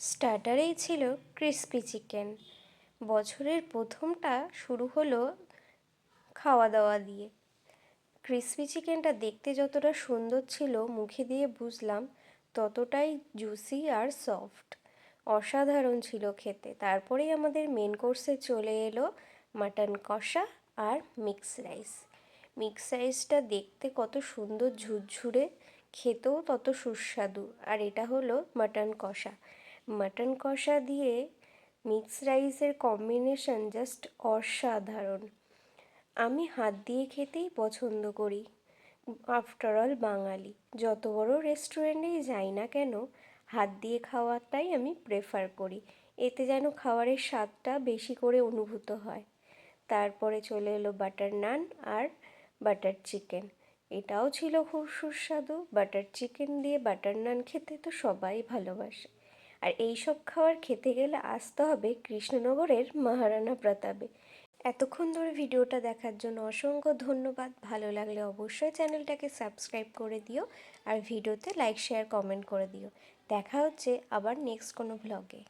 স্টার্টারেই ছিল crispy chicken. বছরের প্রথমটা শুরু হলো খাওয়া দাওয়া দিয়ে। ক্রিস্পি চিকেনটা দেখতে যতটা সুন্দর ছিল মুখে দিয়ে বুঝলাম ততটাই জুসি আর সফট। অসাধারণ ছিল খেতে। তারপরেই আমাদের মেন কোর্সে চলে এলো মাটন কষা আর মিক্স রাইস। মিক্স রাইসটা দেখতে কত সুন্দর ঝুরঝুরে, খেতেও তত সুস্বাদু। আর এটা হলো মাটন কষা। মাটন কষা দিয়ে মিক্স রাইসের কম্বিনেশন জাস্ট অসাধারণ। আমি হাত দিয়ে খেতেই পছন্দ করি। আফটার অল, বাঙালি। যত বড় রেস্টুরেন্টেই যাই না কেন, হাত দিয়ে খাওয়াটাই আমি প্রেফার করি। এতে যেন খাবারের স্বাদটা বেশি করে অনুভূত হয়। তারপরে চলে এলো বাটার নান আর বাটার চিকেন এটাও ছিল খুব সুস্বাদু। বাটার চিকেন দিয়ে বাটার নান খেতে তো সবাই ভালোবাসে। আর এই সব খাবার খেতে গেলে আসতে হবে কৃষ্ণনগরের মহারানা প্রতাপে। এতক্ষণ ধরে ভিডিওটা দেখার জন্য অসংখ্য ধন্যবাদ। ভালো লাগলে অবশ্যই চ্যানেলটাকে সাবস্ক্রাইব করে দিও আর ভিডিওতে লাইক, শেয়ার, কমেন্ট করে দিও। দেখা হচ্ছে আবার নেক্সট কোনো ভ্লগে